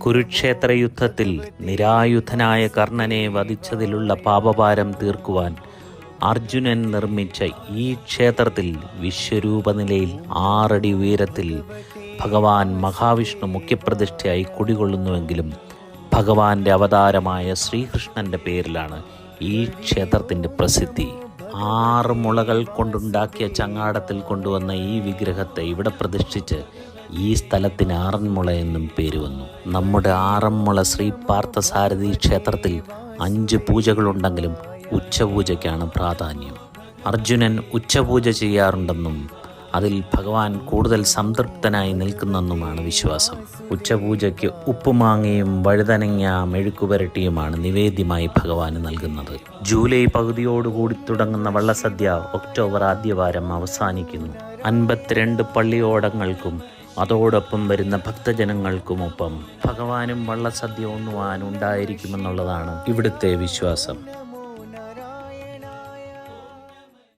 കുരുക്ഷേത്ര യുദ്ധത്തിൽ നിരായുധനായ കർണനെ വധിച്ചതിലുള്ള പാപഭാരം തീർക്കുവാൻ അർജുനൻ നിർമ്മിച്ച ഈ ക്ഷേത്രത്തിൽ വിശ്വരൂപ വിശ്വരൂപനിലയിൽ ആറടി ഉയരത്തിൽ ഭഗവാൻ മഹാവിഷ്ണു മുഖ്യപ്രതിഷ്ഠയായി കുടികൊള്ളുന്നുവെങ്കിലും ഭഗവാന്റെ അവതാരമായ ശ്രീകൃഷ്ണന്റെ പേരിലാണ് ഈ ക്ഷേത്രത്തിന്റെ പ്രസിദ്ധി. ആറ് മുളകൾ കൊണ്ടുണ്ടാക്കിയ ചങ്ങാടത്തിൽ കൊണ്ടുവന്ന ഈ വിഗ്രഹത്തെ ഇവിടെ പ്രതിഷ്ഠിച്ച് ഈ സ്ഥലത്തിന് ആറന്മുള എന്നും പേര് വന്നു. നമ്മുടെ ആറന്മുള ശ്രീ പാർത്ഥസാരഥി ക്ഷേത്രത്തിൽ അഞ്ച് പൂജകളുണ്ടെങ്കിലും ഉച്ചപൂജയ്ക്കാണ് പ്രാധാന്യം. അർജുനൻ ഉച്ചപൂജ ചെയ്യാറുണ്ടെന്നും അതിൽ ഭഗവാൻ കൂടുതൽ സംതൃപ്തനായി നിൽക്കുന്നെന്നുമാണ് വിശ്വാസം. ഉച്ചപൂജയ്ക്ക് ഉപ്പുമാങ്ങയും വഴുതനങ്ങ മെഴുക്കുപുരട്ടിയുമാണ് നിവേദ്യമായി ഭഗവാന് നൽകുന്നത്. ജൂലൈ പകുതിയോടുകൂടി തുടങ്ങുന്ന വള്ളസദ്യ ഒക്ടോബർ ആദ്യവാരം അവസാനിക്കുന്നു. അൻപത്തിരണ്ട് പള്ളിയോടങ്ങൾക്കും അതോടൊപ്പം വരുന്ന ഭക്തജനങ്ങൾക്കുമൊപ്പം ഭഗവാനും വള്ളസദ്യ ഉണ്ണുവാൻ ഉണ്ടായിരിക്കുമെന്നുള്ളതാണ് ഇവിടുത്തെ വിശ്വാസം.